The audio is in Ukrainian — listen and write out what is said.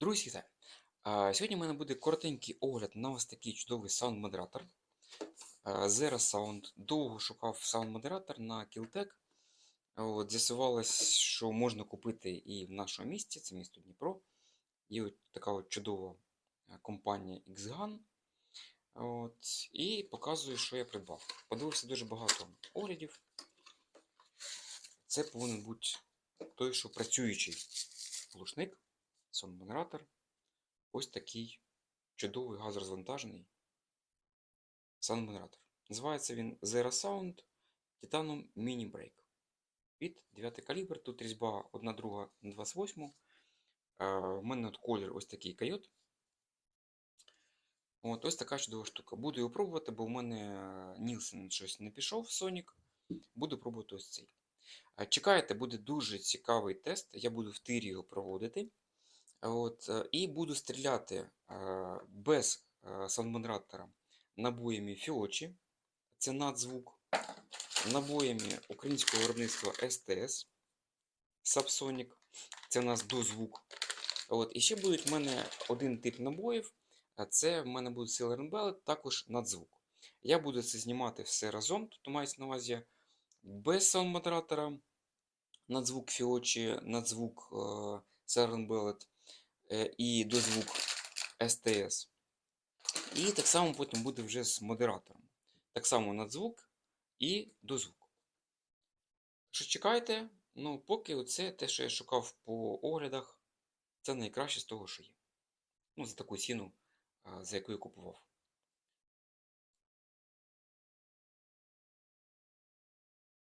Друзі, вітаю! Сьогодні в мене буде коротенький огляд на ось такий чудовий саунд-модератор. Zero Sound. Довго шукав саунд-модератор на Killtech. От, З'ясувалось, що можна купити і в нашому місті, це місто Дніпро. Є от така от чудова компанія XGAN. От, і показую, що я придбав. Подивився дуже багато оглядів. Це повинен бути той, що працюючий глушник, саунд-генератор. Ось такий чудовий газорозвантажений саунд-генератор. Називається він Zero Sound Titanium Mini Break. Під 9 калібр. Тут різьба 1 друга на 28. У мене от колір ось такий койот. От, ось така чудова штука. Буду його пробувати, бо в мене Нілсен щось не пішов Sonic. Буду пробувати ось цей. Е, Чекайте, буде дуже цікавий тест. Я буду в тирі його проводити. От, е, і буду стріляти е, без е, саундмодератора набоями Фіочі. Це надзвук. Набоями українського виробництва STS Subsonic. Це у нас дозвук. От, і ще будуть в мене один тип набоїв. Це в мене буде Silver Bellet, також надзвук. Я буду це знімати все разом. Тут мається на увазі без саунд-модератора, надзвук Фіочі, надзвук Silver Bellet е, і дозвук STS. І так само потім буде вже з модератором. Так само надзвук і дозвук. Що чекайте, ну поки оце те, що я шукав по оглядах, це найкраще з того, що є. Ну, за таку ціну, за яку я купував.